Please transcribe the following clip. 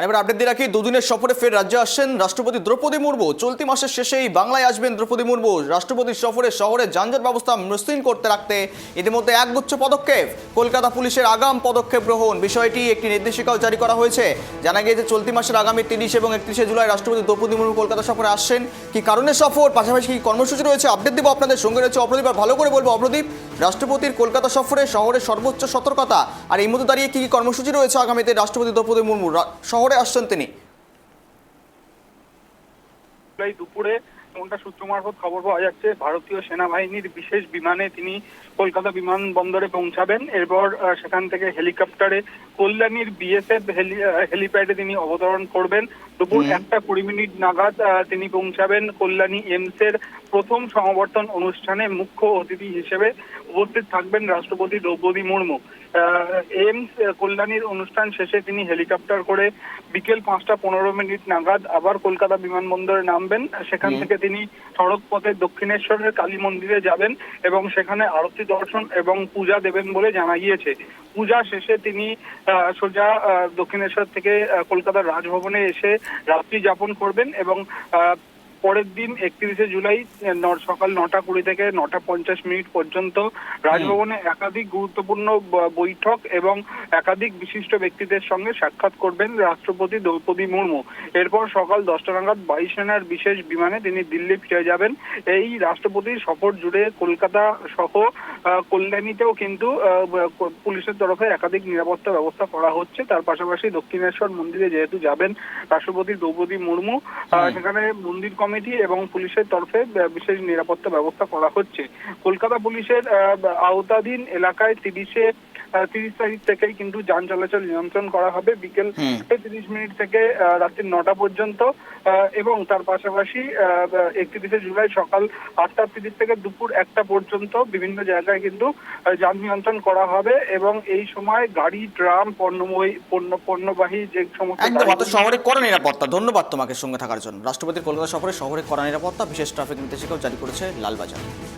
আর এবার আপডেট দিয়ে রাখি, দুদিনের সফরে ফের রাজ্যে আসছেন রাষ্ট্রপতি দ্রৌপদী মুর্মু। চলতি মাসের শেষেই বাংলায় আসবেন দ্রৌপদী মুর্মু। রাষ্ট্রপতির সফরে শহরে যানজট ব্যবস্থা মসৃণ করতে রাখতে ইতিমধ্যে একগুচ্ছ পদক্ষেপ। কলকাতা পুলিশের আগাম পদক্ষেপ গ্রহণ বিষয়টি একটি নির্দেশিকাও জারি করা হয়েছে। জানা গিয়েছে, চলতি মাসের আগামী তিরিশ এবং একত্রিশে জুলাই রাষ্ট্রপতি দ্রৌপদী মুর্মু কলকাতা সফরে আসছেন। কি কারণে সফর? পাশাপাশি কি কর্মসূচি রয়েছে? আপডেট দিব আপনাদের সঙ্গে রয়েছে অপ্রদীপ। আর ভালো করে বলব, অপ্রদীপ রাষ্ট্রপতির কলকাতা সফরে শহরের সর্বোচ্চ সতর্কতা। আর এই মধ্যে দাঁড়িয়ে কি কি কর্মসূচি রয়েছে আগামীতে? রাষ্ট্রপতি দ্রৌপদী মুর্মু শহরে আসছেন তিনি। দুপুরে এমনটা সূত্র মারফত খবর পাওয়া যাচ্ছে ভারতীয় সেনাবাহিনীর বিশেষ বিমানে তিনি কলকাতা বিমানবন্দরে পৌঁছাবেন। এরপর সেখান থেকে হেলিকপ্টারে কল্যাণীর বিএসএফ হেলিপ্যাডে তিনি অবতরণ করবেন। দুপুর একটা কুড়ি মিনিট নাগাদ তিনি পৌঁছাবেন কল্যাণী এইমস এর প্রথম সমাবর্তন অনুষ্ঠানে মুখ্য অতিথি হিসেবে উপস্থিত থাকবেন রাষ্ট্রপতি দ্রৌপদী মুর্মু। আহ, এইমস কল্যাণীর অনুষ্ঠান শেষে তিনি হেলিকপ্টার করে বিকেল পাঁচটা পনেরো মিনিট নাগাদ আবার কলকাতা বিমানবন্দরে নামবেন। সেখান থেকে তিনি সড়ক পথে দক্ষিণেশ্বরের কালী মন্দিরে যাবেন এবং সেখানে আরতি দর্শন এবং পূজা দেবেন বলে জানা গিয়েছে পূজা শেষে তিনি সোজা দক্ষিণেশ্বর থেকে কলকাতার রাজভবনে এসে রাত্রি যাপন করবেন এবং পরের দিন একত্রিশে জুলাই সকাল নটা কুড়ি থেকে নটা পঞ্চাশ মিনিট পর্যন্ত রাজভবনে একাধিক গুরুত্বপূর্ণ বৈঠক এবং একাধিক বিশিষ্ট ব্যক্তিদের সঙ্গে সাক্ষাৎ করবেন রাষ্ট্রপতি দ্রৌপদী মুর্মু। এরপর সকাল দশটা নাগাদ বায়ুসেনার বিশেষ বিমানে তিনি দিল্লি ফিরে যাবেন। এই রাষ্ট্রপতির সফর জুড়ে কলকাতা সহ কল্যাণীতেও কিন্তু পুলিশের তরফে একাধিক নিরাপত্তা ব্যবস্থা করা হচ্ছে। তার পাশাপাশি দক্ষিণেশ্বর মন্দিরে যেহেতু যাবেন রাষ্ট্রপতি দ্রৌপদী মুর্মু সেখানে মন্দির কমিটি এবং পুলিশের তরফে বিশেষ নিরাপত্তা ব্যবস্থা করা হচ্ছে। কলকাতা পুলিশের আওতাধীন এলাকায় তিরিশে তিরিশ তারিখ থেকেই কিন্তু যান চলাচল নিয়ন্ত্রণ করা হবে। বিকেল তিরিশ মিনিট থেকে রাত্রি নটা পর্যন্ত আহ, এবং তার পাশাপাশি একত্রিশে জুলাই সকাল আটটা তিরিশ থেকে দুপুর একটা পর্যন্ত বিভিন্ন জায়গায় কিন্তু যান নিয়ন্ত্রণ করা হবে এবং এই সময় গাড়ি ট্রাম পণ্যময়ী পণ্য পণ্যবাহী যে সমস্ত একদম শহরে করা নিরাপত্তা। ধন্যবাদ তোমাকে সঙ্গে থাকার জন্য। রাষ্ট্রপতির কলকাতা সফরে শহরে করা নিরাপত্তা বিশেষ ট্রাফিক নির্দেশিকাও জারি করেছে লালবাজার।